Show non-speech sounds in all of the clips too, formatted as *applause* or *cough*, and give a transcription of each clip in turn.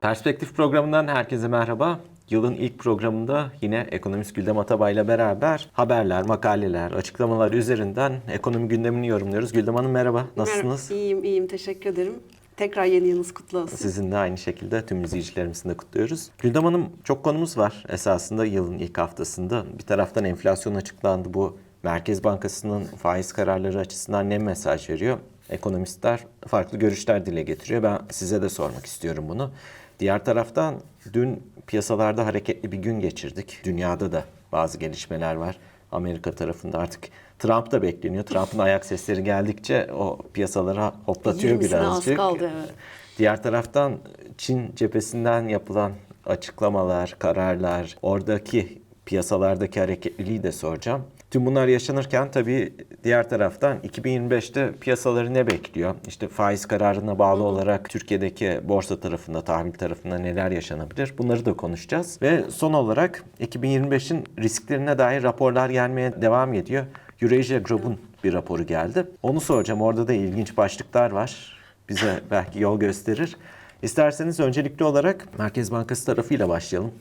Perspektif programından herkese merhaba. Yılın ilk programında yine ekonomist Güldem Atabay ile beraber haberler, makaleler, açıklamalar üzerinden ekonomi gündemini yorumluyoruz. Güldem Hanım merhaba, nasılsınız? Merhaba, iyiyim, iyiyim. Teşekkür ederim. Tekrar yeni yılınız kutlu olsun. Sizin de aynı şekilde tüm izleyicilerimizin de kutluyoruz. Güldem Hanım çok konumuz var esasında yılın ilk haftasında. Bir taraftan enflasyon açıklandı. Bu Merkez Bankası'nın faiz kararları açısından ne mesaj veriyor? Ekonomistler farklı görüşler dile getiriyor. Ben size de sormak istiyorum bunu. Diğer taraftan dün piyasalarda hareketli bir gün geçirdik. Dünyada da bazı gelişmeler var. Amerika tarafında artık Trump da bekleniyor. Trump'ın ayak sesleri geldikçe o piyasalara hoplatıyor 20'sine az birazcık. kaldı, evet. Diğer taraftan Çin cephesinden yapılan açıklamalar, kararlar, oradaki piyasalardaki hareketliliği de soracağım. Tüm bunlar yaşanırken tabii diğer taraftan 2025'te piyasaları ne bekliyor? İşte faiz kararına bağlı olarak Türkiye'deki borsa tarafında, tahvil tarafında neler yaşanabilir? Bunları da konuşacağız. Ve son olarak 2025'in risklerine dair raporlar gelmeye devam ediyor. Eurasia Group'un bir raporu geldi. Onu soracağım. Orada da ilginç başlıklar var. Bize belki yol gösterir. İsterseniz öncelikli olarak Merkez Bankası tarafıyla başlayalım.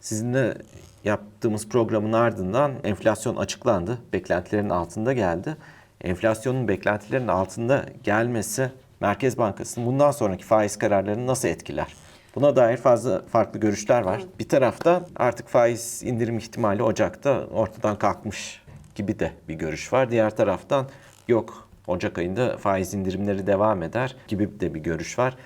Sizinle yaptığımız programın ardından enflasyon açıklandı. Beklentilerin altında geldi. Enflasyonun beklentilerin altında gelmesi Merkez Bankası'nın bundan sonraki faiz kararlarını nasıl etkiler? Buna dair fazla farklı görüşler var. Bir tarafta artık faiz indirim ihtimali Ocak'ta ortadan kalkmış gibi de bir görüş var. Diğer taraftan yok Ocak ayında faiz indirimleri devam eder gibi de bir görüş var.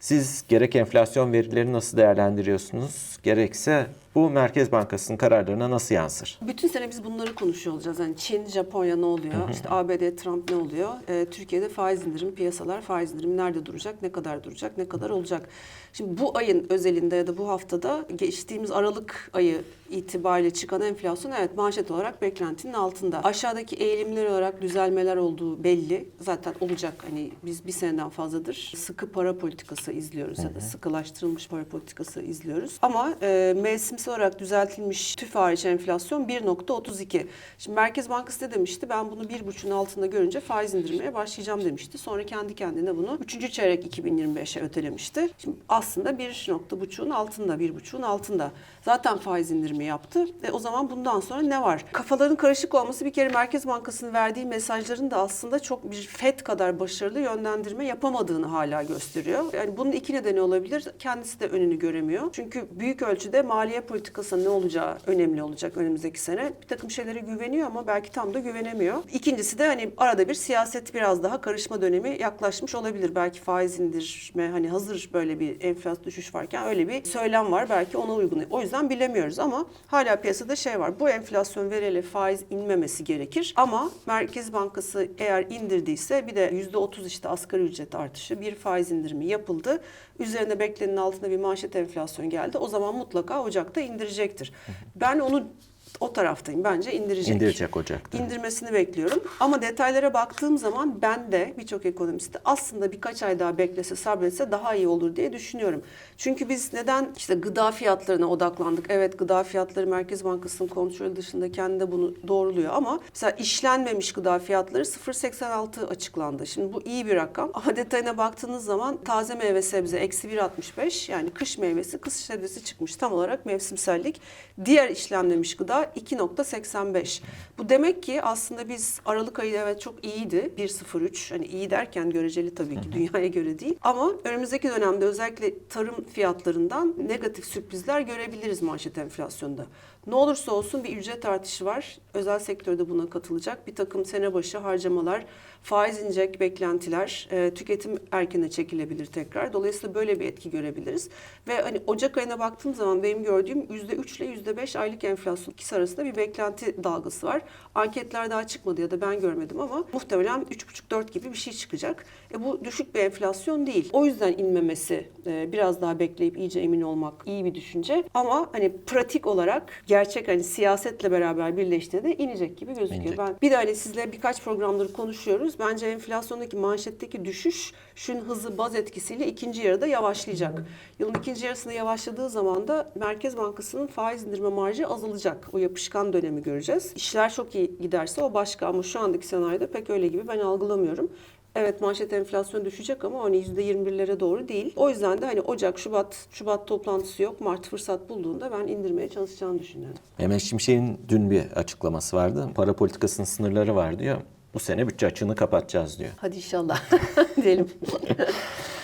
Siz gerek enflasyon verilerini nasıl değerlendiriyorsunuz gerekse bu Merkez Bankası'nın kararlarına nasıl yansır? Bütün sene biz bunları konuşuyor olacağız. Yani Çin, Japonya ne oluyor? İşte ABD, Trump ne oluyor? Ee, Türkiye'de faiz indirim, piyasalar faiz indirimi nerede duracak? Ne kadar duracak? Ne kadar olacak? Şimdi bu ayın özelinde ya da bu haftada geçtiğimiz Aralık ayı itibariyle çıkan enflasyon evet manşet olarak beklentinin altında. Aşağıdaki eğilimler olarak düzelmeler olduğu belli. Zaten olacak hani biz bir seneden fazladır sıkı para politikası izliyoruz ya da sıkılaştırılmış para politikası izliyoruz. Ama e, mevsimsel olarak düzeltilmiş tüf hariç enflasyon 1.32. Şimdi Merkez Bankası ne demişti? Ben bunu 1.5'un altında görünce faiz indirmeye başlayacağım demişti. Sonra kendi kendine bunu 3. çeyrek 2025'e ötelemişti. Şimdi aslında 1.5'un altında, 1.5'un altında. Zaten faiz indirimi yaptı. E, o zaman bundan sonra ne var? Kafaların karışık olması bir kere Merkez Bankası'nın verdiği mesajların da aslında çok bir FED kadar başarılı yönlendirme yapamadığını hala gösteriyor. Yani bunun iki nedeni olabilir. Kendisi de önünü göremiyor. Çünkü büyük ölçüde maliye politikası ne olacağı önemli olacak önümüzdeki sene. Bir takım şeylere güveniyor ama belki tam da güvenemiyor. İkincisi de hani arada bir siyaset biraz daha karışma dönemi yaklaşmış olabilir. Belki faiz indirme hani hazır böyle bir enflasyon düşüş varken öyle bir söylem var. Belki ona uygun. O yüzden bilemiyoruz ama hala piyasada şey var. Bu enflasyon veriyle faiz inmemesi gerekir. Ama Merkez Bankası eğer indirdiyse bir de %30 işte asgari ücret artışı bir faiz indirimi yapıldı. Üzerine beklenenin altında bir manşet enflasyon geldi. O zaman mutlaka Ocak'ta indirecektir. Ben onu o taraftayım. Bence indirecek. İndirecek Ocak'ta. İndirmesini bekliyorum. Ama detaylara baktığım zaman ben de birçok ekonomist de aslında birkaç ay daha beklese, sabretse daha iyi olur diye düşünüyorum. Çünkü biz neden işte gıda fiyatlarına odaklandık? Evet gıda fiyatları Merkez Bankası'nın kontrolü dışında kendi de bunu doğruluyor ama mesela işlenmemiş gıda fiyatları 0.86 açıklandı. Şimdi bu iyi bir rakam ama detayına baktığınız zaman taze meyve sebze eksi 1.65 yani kış meyvesi kış sebzesi çıkmış tam olarak mevsimsellik. Diğer işlenmemiş gıda 2.85. Bu demek ki aslında biz Aralık ayı evet çok iyiydi. 1.03 hani iyi derken göreceli tabii ki dünyaya göre değil. Ama önümüzdeki dönemde özellikle tarım fiyatlarından negatif sürprizler görebiliriz manşet enflasyonda. Ne olursa olsun bir ücret artışı var. Özel sektörde buna katılacak. Bir takım sene başı harcamalar, faiz inecek beklentiler, e, tüketim erkene çekilebilir tekrar. Dolayısıyla böyle bir etki görebiliriz. Ve hani Ocak ayına baktığım zaman benim gördüğüm %3 ile %5 aylık enflasyon ikisi arasında bir beklenti dalgası var. Anketler daha çıkmadı ya da ben görmedim ama muhtemelen 3,5-4 gibi bir şey çıkacak. E bu düşük bir enflasyon değil. O yüzden inmemesi e, biraz daha bekleyip iyice emin olmak iyi bir düşünce. Ama hani pratik olarak gerçek hani siyasetle beraber birleştiğinde inecek gibi gözüküyor. İnecek. Ben bir de hani sizle birkaç programdır konuşuyoruz. Bence enflasyondaki manşetteki düşüş şun hızı baz etkisiyle ikinci yarıda yavaşlayacak. Yılın ikinci yarısında yavaşladığı zaman da Merkez Bankası'nın faiz indirme marjı azalacak. O yapışkan dönemi göreceğiz. İşler çok iyi giderse o başka ama şu andaki senaryoda pek öyle gibi ben algılamıyorum. Evet manşet enflasyon düşecek ama hani %21'lere doğru değil. O yüzden de hani Ocak, Şubat, Şubat toplantısı yok. Mart fırsat bulduğunda ben indirmeye çalışacağını düşünüyorum. Mehmet Şimşek'in dün bir açıklaması vardı. Para politikasının sınırları var diyor. Bu sene bütçe açığını kapatacağız diyor. Hadi inşallah *laughs* diyelim.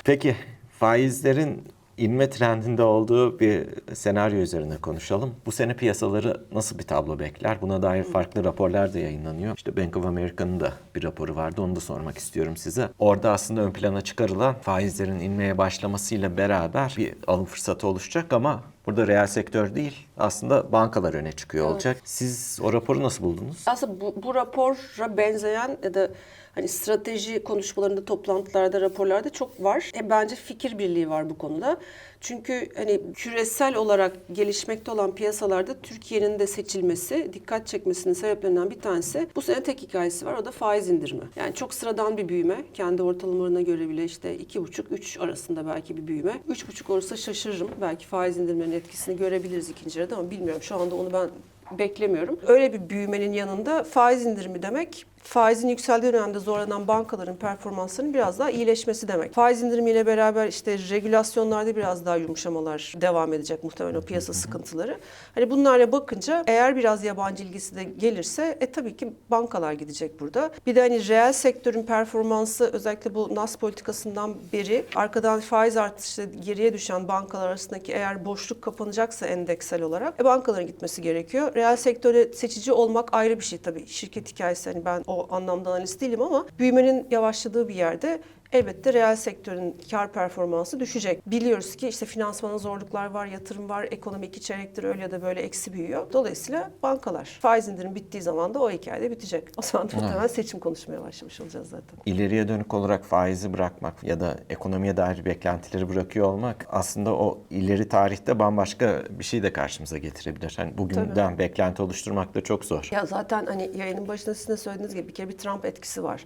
Peki faizlerin inme trendinde olduğu bir senaryo üzerine konuşalım. Bu sene piyasaları nasıl bir tablo bekler? Buna dair farklı raporlar da yayınlanıyor. İşte Bank of America'nın da bir raporu vardı. Onu da sormak istiyorum size. Orada aslında ön plana çıkarılan faizlerin inmeye başlamasıyla beraber bir alım fırsatı oluşacak ama burada reel sektör değil aslında bankalar öne çıkıyor olacak. Siz o raporu nasıl buldunuz? Aslında bu, bu rapora benzeyen ya da hani strateji konuşmalarında, toplantılarda, raporlarda çok var. E, bence fikir birliği var bu konuda. Çünkü hani küresel olarak gelişmekte olan piyasalarda Türkiye'nin de seçilmesi, dikkat çekmesinin sebeplerinden bir tanesi bu sene tek hikayesi var. O da faiz indirimi. Yani çok sıradan bir büyüme. Kendi ortalamalarına göre bile işte 2,5-3 arasında belki bir büyüme. 3,5 olursa şaşırırım. Belki faiz indirimlerinin etkisini görebiliriz ikinci yarıda ama bilmiyorum. Şu anda onu ben beklemiyorum. Öyle bir büyümenin yanında faiz indirimi demek faizin yükseldiği dönemde zorlanan bankaların performanslarının biraz daha iyileşmesi demek. Faiz indirimiyle beraber işte regülasyonlarda biraz daha yumuşamalar devam edecek muhtemelen o piyasa sıkıntıları. Hani bunlarla bakınca eğer biraz yabancı ilgisi de gelirse e tabii ki bankalar gidecek burada. Bir de hani reel sektörün performansı özellikle bu NAS politikasından beri arkadan faiz artışı geriye düşen bankalar arasındaki eğer boşluk kapanacaksa endeksel olarak e, bankaların gitmesi gerekiyor. Reel sektöre seçici olmak ayrı bir şey tabii. Şirket hikayesi hani ben o anlamda analist değilim ama büyümenin yavaşladığı bir yerde elbette reel sektörün kar performansı düşecek. Biliyoruz ki işte finansmanın zorluklar var, yatırım var, ekonomi iki çeyrektir öyle ya da böyle eksi büyüyor. Dolayısıyla bankalar faiz indirim bittiği zaman da o hikaye de bitecek. O zaman da muhtemelen seçim konuşmaya başlamış olacağız zaten. İleriye dönük olarak faizi bırakmak ya da ekonomiye dair beklentileri bırakıyor olmak aslında o ileri tarihte bambaşka bir şey de karşımıza getirebilir. Hani bugünden beklenti oluşturmak da çok zor. Ya zaten hani yayının başında sizin de söylediğiniz gibi bir kere bir Trump etkisi var.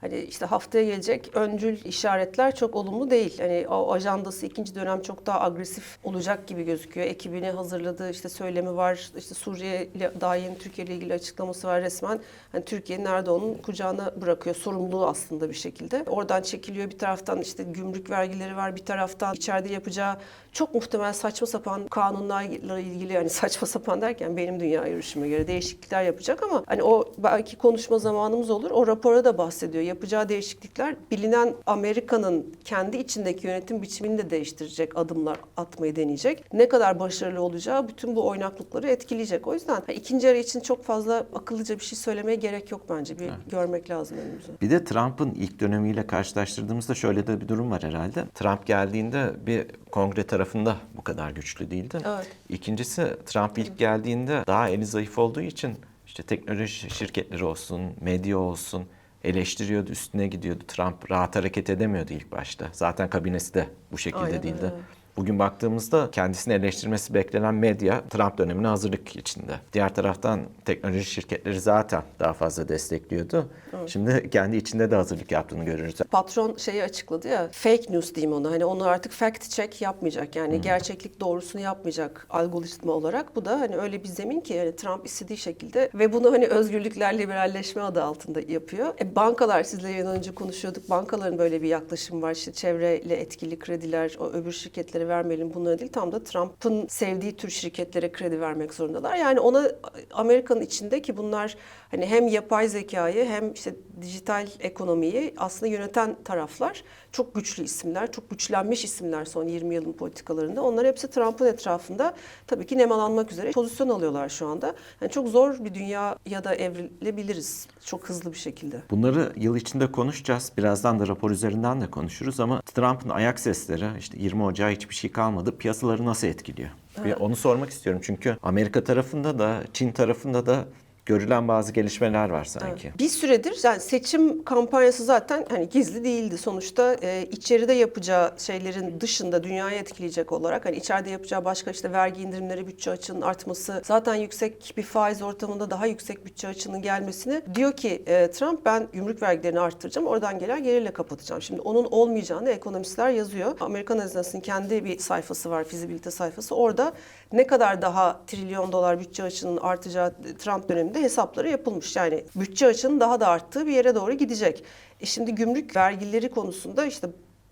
Hani işte haftaya gelecek öncül işaretler çok olumlu değil. Hani o ajandası ikinci dönem çok daha agresif olacak gibi gözüküyor. Ekibini hazırladığı işte söylemi var. İşte Suriye ile daha Türkiye ile ilgili açıklaması var resmen. Hani Türkiye'nin Erdoğan'ın kucağına bırakıyor sorumluluğu aslında bir şekilde. Oradan çekiliyor bir taraftan işte gümrük vergileri var bir taraftan içeride yapacağı çok muhtemel saçma sapan kanunlarla ilgili yani saçma sapan derken benim dünya yarışıma göre değişiklikler yapacak ama hani o belki konuşma zamanımız olur. O rapora da bahsediyor. Yapacağı değişiklikler bilinen Amerika'nın kendi içindeki yönetim biçimini de değiştirecek adımlar atmayı deneyecek. Ne kadar başarılı olacağı bütün bu oynaklıkları etkileyecek. O yüzden ikinci yarı için çok fazla akıllıca bir şey söylemeye gerek yok bence. Bir görmek lazım önümüzü. Bir de Trump'ın ilk dönemiyle karşılaştırdığımızda şöyle de bir durum var herhalde. Trump geldiğinde bir kongre tarafında bu kadar güçlü değildi. Evet. İkincisi Trump ilk geldiğinde daha eli zayıf olduğu için işte teknoloji şirketleri olsun, medya olsun eleştiriyordu, üstüne gidiyordu. Trump rahat hareket edemiyordu ilk başta. Zaten kabinesi de bu şekilde Aynen değildi. öyle. Bugün baktığımızda kendisini eleştirmesi beklenen medya Trump dönemine hazırlık içinde. Diğer taraftan teknoloji şirketleri zaten daha fazla destekliyordu. Şimdi kendi içinde de hazırlık yaptığını görürüz. Patron şeyi açıkladı ya fake news diyeyim ona. Hani onu artık fact check yapmayacak. Yani gerçeklik doğrusunu yapmayacak algoritma olarak. Bu da hani öyle bir zemin ki yani Trump istediği şekilde ve bunu hani özgürlükler liberalleşme adı altında yapıyor. E, bankalar sizle yayın önce konuşuyorduk. Bankaların böyle bir yaklaşım var. İşte çevreyle etkili krediler, o öbür şirketlere vermeyelim bunları değil. Tam da Trump'ın sevdiği tür şirketlere kredi vermek zorundalar. Yani ona Amerika'nın içinde ki bunlar hani hem yapay zekayı hem işte dijital ekonomiyi aslında yöneten taraflar çok güçlü isimler, çok güçlenmiş isimler son 20 yılın politikalarında. Onlar hepsi Trump'ın etrafında tabii ki nemalanmak üzere pozisyon alıyorlar şu anda. Yani çok zor bir dünya ya da evrilebiliriz çok hızlı bir şekilde. Bunları yıl içinde konuşacağız. Birazdan da rapor üzerinden de konuşuruz ama Trump'ın ayak sesleri işte 20 Ocağı hiçbir şey kalmadı. Piyasaları nasıl etkiliyor? Ve onu sormak istiyorum çünkü Amerika tarafında da Çin tarafında da görülen bazı gelişmeler var sanki. Bir süredir yani seçim kampanyası zaten hani gizli değildi. Sonuçta e, içeride yapacağı şeylerin dışında dünyayı etkileyecek olarak hani içeride yapacağı başka işte vergi indirimleri, bütçe açığının artması, zaten yüksek bir faiz ortamında daha yüksek bütçe açığının gelmesini diyor ki e, Trump ben gümrük vergilerini arttıracağım. Oradan gelen gelirle kapatacağım. Şimdi onun olmayacağını ekonomistler yazıyor. Amerikan Hazinesi'nin kendi bir sayfası var, fizibilite sayfası. Orada ne kadar daha trilyon dolar bütçe açığının artacağı Trump döneminde hesapları yapılmış. Yani bütçe açının daha da arttığı bir yere doğru gidecek. E şimdi gümrük vergileri konusunda işte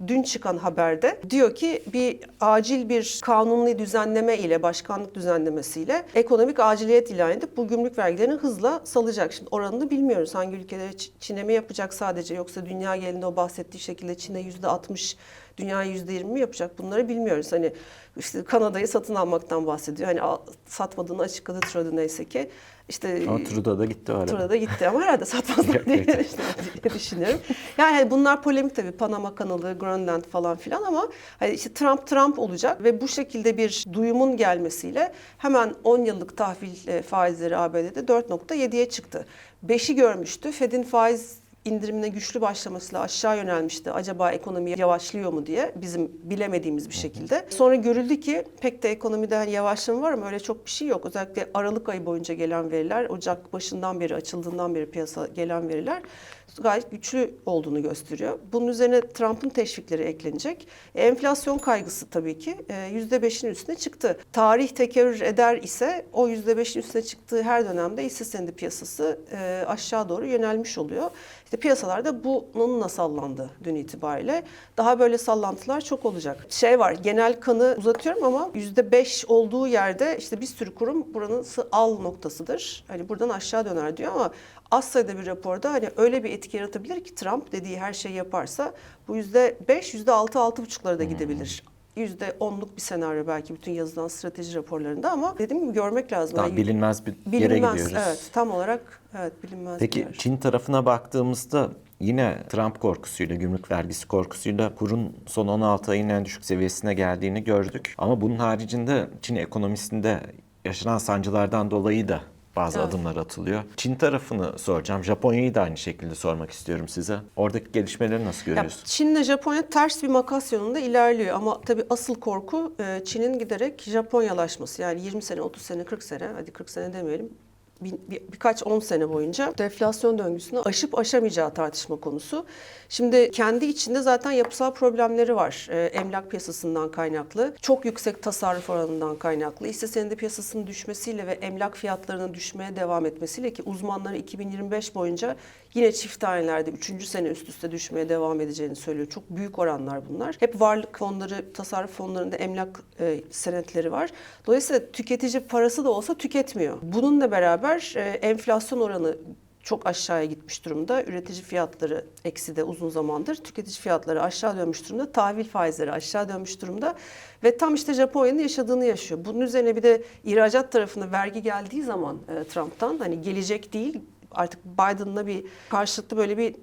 dün çıkan haberde diyor ki bir acil bir kanuni düzenleme ile başkanlık düzenlemesiyle ekonomik aciliyet ilan edip bu gümrük vergilerini hızla salacak. Şimdi oranını bilmiyoruz. Hangi ülkelere Çin'e mi yapacak sadece yoksa dünya genelinde o bahsettiği şekilde Çin'e yüzde 60 dünyaya yüzde 20 mi yapacak bunları bilmiyoruz. Hani işte Kanada'yı satın almaktan bahsediyor. Hani satmadığını açıkladı Trudeau neyse ki. İşte Ama Trudeau da gitti arada. Tur'a da gitti ama herhalde satmazlar diye, *laughs* diye düşünüyorum. Yani hani bunlar polemik tabii Panama kanalı, Grönland falan filan ama hani işte Trump Trump olacak ve bu şekilde bir duyumun gelmesiyle hemen 10 yıllık tahvil e, faizleri ABD'de 4.7'ye çıktı. 5'i görmüştü. Fed'in faiz indirimine güçlü başlamasıyla aşağı yönelmişti. Acaba ekonomi yavaşlıyor mu diye bizim bilemediğimiz bir şekilde. Sonra görüldü ki pek de ekonomide hani yavaşlama var ama öyle çok bir şey yok. Özellikle Aralık ayı boyunca gelen veriler, Ocak başından beri açıldığından beri piyasa gelen veriler gayet güçlü olduğunu gösteriyor. Bunun üzerine Trump'ın teşvikleri eklenecek. E, enflasyon kaygısı tabii ki e, %5'in üstüne çıktı. Tarih tekerrür eder ise o %5'in üstüne çıktığı her dönemde hisse senedi piyasası e, aşağı doğru yönelmiş oluyor. İşte piyasalarda bununla sallandı dün itibariyle. Daha böyle sallantılar çok olacak. Şey var genel kanı uzatıyorum ama %5 olduğu yerde işte bir sürü kurum buranın al noktasıdır. Hani buradan aşağı döner diyor ama az sayıda bir raporda hani öyle bir etki yaratabilir ki Trump dediği her şeyi yaparsa bu %5, %6, 6,5'lara da gidebilir. %10'luk bir senaryo belki bütün yazılan strateji raporlarında ama dediğim gibi görmek lazım. Daha Yani bilinmez bir yere bilinmez, gidiyoruz. Evet, tam olarak evet bilinmez. bir Peki yer. Çin tarafına baktığımızda yine Trump korkusuyla, gümrük vergisi korkusuyla kurun son 16 ayın en düşük seviyesine geldiğini gördük. Ama bunun haricinde Çin ekonomisinde yaşanan sancılardan dolayı da bazı Evet. adımlar atılıyor. Çin tarafını soracağım. Japonya'yı da aynı şekilde sormak istiyorum size. Oradaki gelişmeleri nasıl Ya, görüyorsun? Çin'le Japonya ters bir makas yolunda ilerliyor ama tabii asıl korku e, Çin'in giderek Japonyalaşması. Yani 20 sene, 30 sene, 40 sene, hadi 40 sene demeyelim. Bir, bir- birkaç 10 sene boyunca deflasyon döngüsünü aşıp aşamayacağı tartışma konusu. Şimdi kendi içinde zaten yapısal problemleri var. E, emlak piyasasından kaynaklı, çok yüksek tasarruf oranından kaynaklı, hisse senedi piyasasının düşmesiyle ve emlak fiyatlarının düşmeye devam etmesiyle ki uzmanları 2025 boyunca yine çift tanelerde 3. sene üst üste düşmeye devam edeceğini söylüyor. Çok büyük oranlar bunlar. Hep varlık fonları, tasarruf fonlarında emlak e, senetleri var. Dolayısıyla tüketici parası da olsa tüketmiyor. Bununla beraber e, enflasyon oranı çok aşağıya gitmiş durumda. Üretici fiyatları eksi de uzun zamandır. Tüketici fiyatları aşağı dönmüş durumda. Tahvil faizleri aşağı dönmüş durumda. Ve tam işte Japonya'nın yaşadığını yaşıyor. Bunun üzerine bir de ihracat tarafına vergi geldiği zaman e, Trump'tan hani gelecek değil artık Biden'la bir karşılıklı böyle bir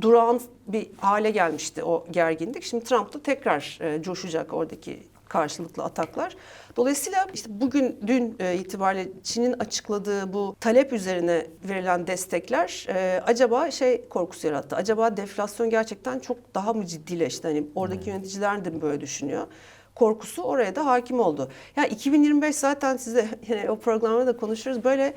durağan bir hale gelmişti o gerginlik. Şimdi Trump da tekrar e, coşacak oradaki karşılıklı ataklar. Dolayısıyla işte bugün dün e, itibariyle Çin'in açıkladığı bu talep üzerine verilen destekler e, acaba şey korkusu yarattı. Acaba deflasyon gerçekten çok daha mı ciddileşti? Hani oradaki yöneticiler de mi böyle düşünüyor? korkusu oraya da hakim oldu. Ya 2025 zaten size *laughs* yine o programda da konuşuruz. Böyle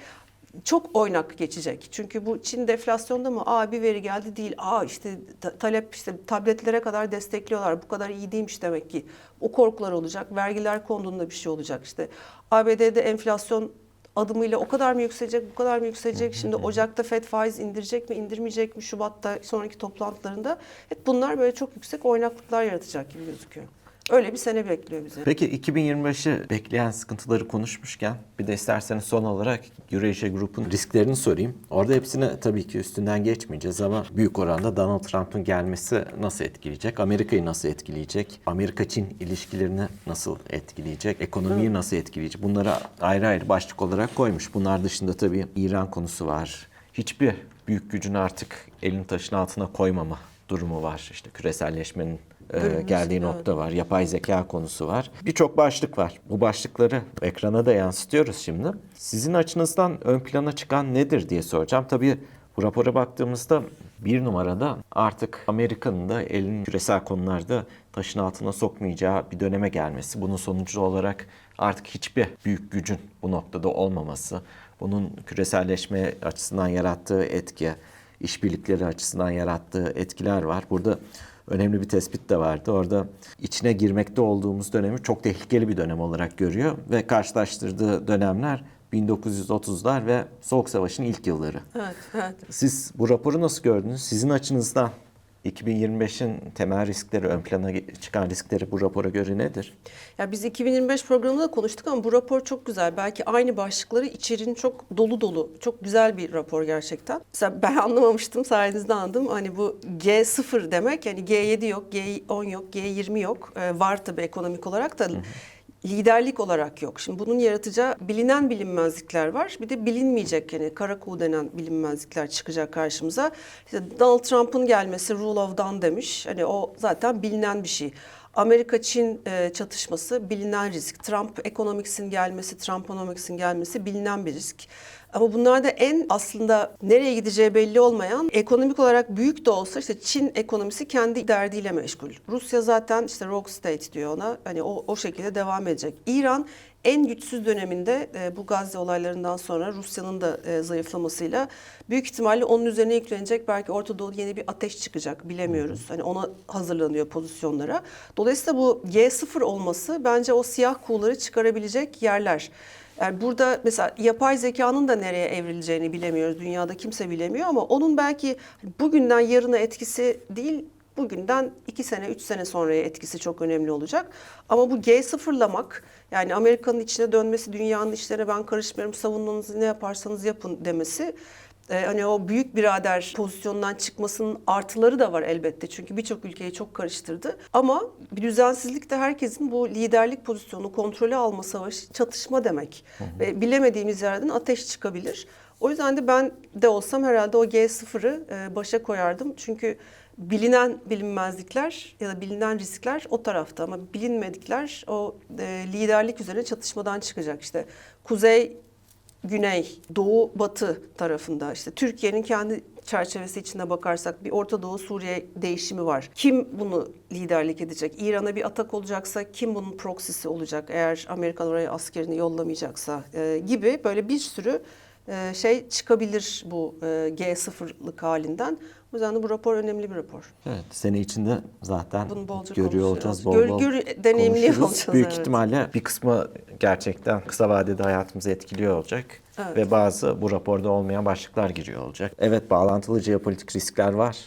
çok oynak geçecek. Çünkü bu Çin deflasyonda mı? Aa bir veri geldi değil. Aa işte ta- talep işte tabletlere kadar destekliyorlar. Bu kadar iyi değilmiş demek ki. O korkular olacak. Vergiler konduğunda bir şey olacak. İşte ABD'de enflasyon adımıyla o kadar mı yükselecek, bu kadar mı yükselecek? Şimdi Ocak'ta FED faiz indirecek mi, indirmeyecek mi? Şubat'ta sonraki toplantılarında hep bunlar böyle çok yüksek oynaklıklar yaratacak gibi gözüküyor. Öyle bir sene bekliyor bizi. Peki 2025'i bekleyen sıkıntıları konuşmuşken bir de isterseniz son olarak Eurasia Group'un risklerini sorayım. Orada hepsini tabii ki üstünden geçmeyeceğiz ama büyük oranda Donald Trump'ın gelmesi nasıl etkileyecek? Amerika'yı nasıl etkileyecek? Amerika-Çin ilişkilerini nasıl etkileyecek? Ekonomiyi nasıl etkileyecek? Bunları ayrı ayrı başlık olarak koymuş. Bunlar dışında tabii İran konusu var. Hiçbir büyük gücün artık elini taşın altına koymama durumu var. İşte küreselleşmenin e, geldiği evet. nokta var. Yapay zeka konusu var. Birçok başlık var. Bu başlıkları ekrana da yansıtıyoruz şimdi. Sizin açınızdan ön plana çıkan nedir diye soracağım. Tabii bu rapora baktığımızda bir numarada artık Amerika'nın da elini küresel konularda taşın altına sokmayacağı bir döneme gelmesi. Bunun sonucu olarak artık hiçbir büyük gücün bu noktada olmaması, bunun küreselleşme açısından yarattığı etki, işbirlikleri açısından yarattığı etkiler var. Burada önemli bir tespit de vardı. Orada içine girmekte olduğumuz dönemi çok tehlikeli bir dönem olarak görüyor ve karşılaştırdığı dönemler 1930'lar ve Soğuk Savaş'ın ilk yılları. Evet, evet. Siz bu raporu nasıl gördünüz? Sizin açınızdan 2025'in temel riskleri, ön plana çıkan riskleri bu rapora göre nedir? Ya biz 2025 programında da konuştuk ama bu rapor çok güzel. Belki aynı başlıkları içeriğin çok dolu dolu. Çok güzel bir rapor gerçekten. Mesela ben *laughs* anlamamıştım sayenizde anladım. Hani bu G0 demek yani G7 yok, G10 yok, G20 yok. Ee, var tabii ekonomik olarak da liderlik olarak yok. Şimdi bunun yaratacağı bilinen bilinmezlikler var. Bir de bilinmeyecek yani kara kuğu denen bilinmezlikler çıkacak karşımıza. İşte Donald Trump'ın gelmesi rule of done demiş. Hani o zaten bilinen bir şey. Amerika-Çin e, çatışması bilinen risk. Trump ekonomiksin gelmesi, Trumponomics'in gelmesi bilinen bir risk. Ama bunlarda en aslında nereye gideceği belli olmayan ekonomik olarak büyük de olsa işte Çin ekonomisi kendi derdiyle meşgul. Rusya zaten işte rogue state diyor ona. Hani o, o şekilde devam edecek. İran en güçsüz döneminde e, bu Gazze olaylarından sonra Rusya'nın da e, zayıflamasıyla büyük ihtimalle onun üzerine yüklenecek belki Orta Doğu'da yeni bir ateş çıkacak bilemiyoruz. Hani ona hazırlanıyor pozisyonlara. Dolayısıyla bu G0 olması bence o siyah kuğuları çıkarabilecek yerler. Yani burada mesela yapay zekanın da nereye evrileceğini bilemiyoruz. Dünyada kimse bilemiyor ama onun belki bugünden yarına etkisi değil, bugünden iki sene, üç sene sonraya etkisi çok önemli olacak. Ama bu G sıfırlamak yani Amerika'nın içine dönmesi, dünyanın işlerine ben karışmıyorum, savunmanızı ne yaparsanız yapın demesi e, hani o büyük birader pozisyondan çıkmasının artıları da var elbette. Çünkü birçok ülkeyi çok karıştırdı. Ama bir düzensizlik de herkesin bu liderlik pozisyonu kontrolü alma savaşı çatışma demek. Ve bilemediğimiz yerden ateş çıkabilir. O yüzden de ben de olsam herhalde o G0'ı e, başa koyardım. Çünkü bilinen bilinmezlikler ya da bilinen riskler o tarafta ama bilinmedikler o e, liderlik üzerine çatışmadan çıkacak. İşte kuzey güney, doğu, batı tarafında işte Türkiye'nin kendi çerçevesi içinde bakarsak bir Orta Doğu Suriye değişimi var. Kim bunu liderlik edecek? İran'a bir atak olacaksa kim bunun proksisi olacak? Eğer Amerikan oraya askerini yollamayacaksa e, gibi böyle bir sürü e, şey çıkabilir bu e, G0'lık halinden. O yüzden de bu rapor önemli bir rapor. Evet, sene içinde zaten Bunu bolca görüyor olacağız. Bol Gör- bol gör- konuşuruz. olacağız, Büyük evet. ihtimalle bir kısmı gerçekten kısa vadede hayatımızı etkiliyor olacak. Evet. Ve bazı bu raporda olmayan başlıklar giriyor olacak. Evet bağlantılı jeopolitik riskler var.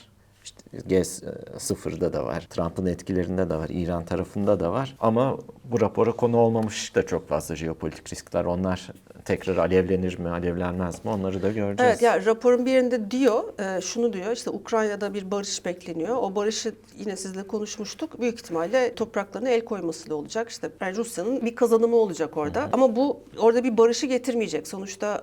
İşte G0'da da var. Trump'ın etkilerinde de var. İran tarafında da var. Ama bu rapora konu olmamış da çok fazla jeopolitik riskler. Onlar tekrar alevlenir mi, alevlenmez mi onları da göreceğiz. Evet ya raporun bir yerinde diyor, e, şunu diyor işte Ukrayna'da bir barış bekleniyor. O barışı yine sizle konuşmuştuk. Büyük ihtimalle topraklarına el koymasıyla olacak. İşte yani Rusya'nın bir kazanımı olacak orada. Ama bu orada bir barışı getirmeyecek. Sonuçta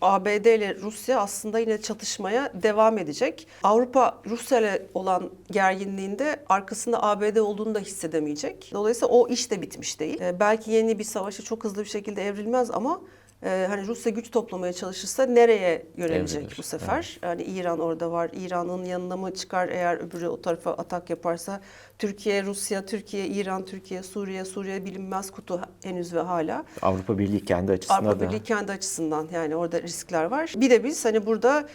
ABD ile Rusya aslında yine çatışmaya devam edecek. Avrupa Rusya ile olan gerginliğinde arkasında ABD olduğunu da hissedemeyecek. Dolayısıyla o iş de bitmiş değil. E, belki yeni bir savaşa çok hızlı bir şekilde evrilmez ama ee, hani Rusya güç toplamaya çalışırsa nereye yönelecek Evrilir, bu sefer? Yani İran orada var. İran'ın yanına mı çıkar eğer öbürü o tarafa atak yaparsa? Türkiye, Rusya, Türkiye, İran, Türkiye, Suriye, Suriye bilinmez kutu henüz ve hala. Avrupa Birliği kendi açısından Avrupa da Birliği kendi açısından yani orada riskler var. Bir de biz hani burada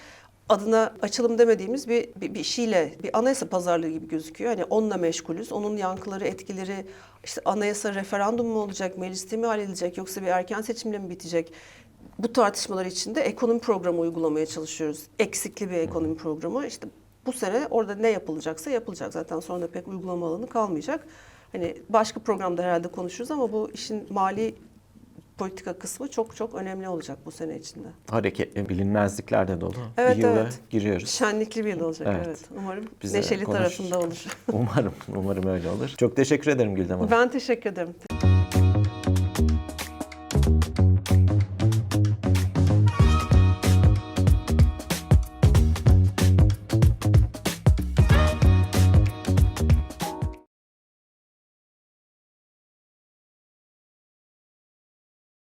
adına açılım demediğimiz bir, bir, bir şeyle bir anayasa pazarlığı gibi gözüküyor. Hani onunla meşgulüz. Onun yankıları, etkileri işte anayasa referandum mu olacak, mecliste mi halledilecek yoksa bir erken seçimle mi bitecek? Bu tartışmalar içinde ekonomi programı uygulamaya çalışıyoruz. Eksikli bir ekonomi programı. İşte bu sene orada ne yapılacaksa yapılacak. Zaten sonra da pek uygulama alanı kalmayacak. Hani başka programda herhalde konuşuruz ama bu işin mali politika kısmı çok çok önemli olacak bu sene içinde. hareketli bilinmezlikler de dolu. Evet, bir yıla evet. giriyoruz. Şenlikli bir yıl olacak evet. Evet. Umarım Bize neşeli konuş- tarafında olur. *laughs* *laughs* Umarım, umarım öyle olur. Çok teşekkür ederim Güldem Hanım. Ben teşekkür ederim.